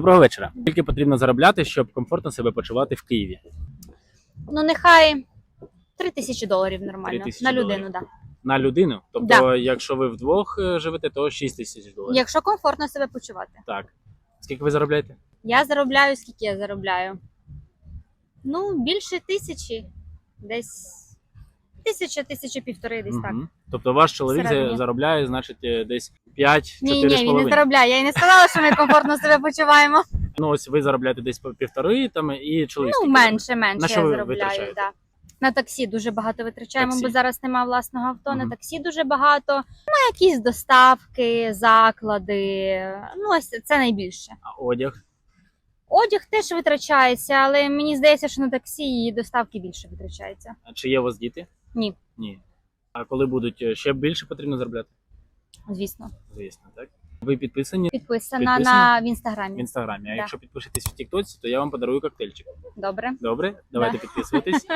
Доброго вечора. Скільки потрібно заробляти, щоб комфортно себе почувати в Києві? Ну, нехай 3 тисячі доларів нормально. 3 тисячі На людину, доларів. так. На людину? Тобто, Да. якщо ви вдвох е, живете, то 6 тисяч доларів. Якщо комфортно себе почувати. Так. Скільки ви заробляєте? Я заробляю, скільки я заробляю? Ну, більше тисячі. Десь тисяча, тисяча півтори, десь так. Мгм. Тобто ваш чоловік Всередині. заробляє, значить, е, десь 5 Ні, ні, він не заробляє. Я і не сказала, що ми комфортно себе почуваємо. Ну, ось ви заробляєте десь по півтори, там, і чоловік. Ну, скільки менше, На менше що я ви заробляю. витрачаєте? Да. На таксі дуже багато витрачаємо, Таксі. бо зараз немає власного авто. На Мгм. таксі дуже багато. На якісь доставки, заклади. Ну, ось це найбільше. А одяг? Одяг теж витрачається, але мені здається, що на таксі і доставки більше витрачається. А Чи є у вас діти? Ні. Ні. А коли будуть е, ще більше потрібно заробляти? Звісно, Звісно, так. Ви підписані підписана на в інстаграмі. в інстаграмі. А Да. якщо підпишетесь в Тіктоці, то я вам подарую коктейльчик. Добре. Добре? Давайте Да. підписуватись.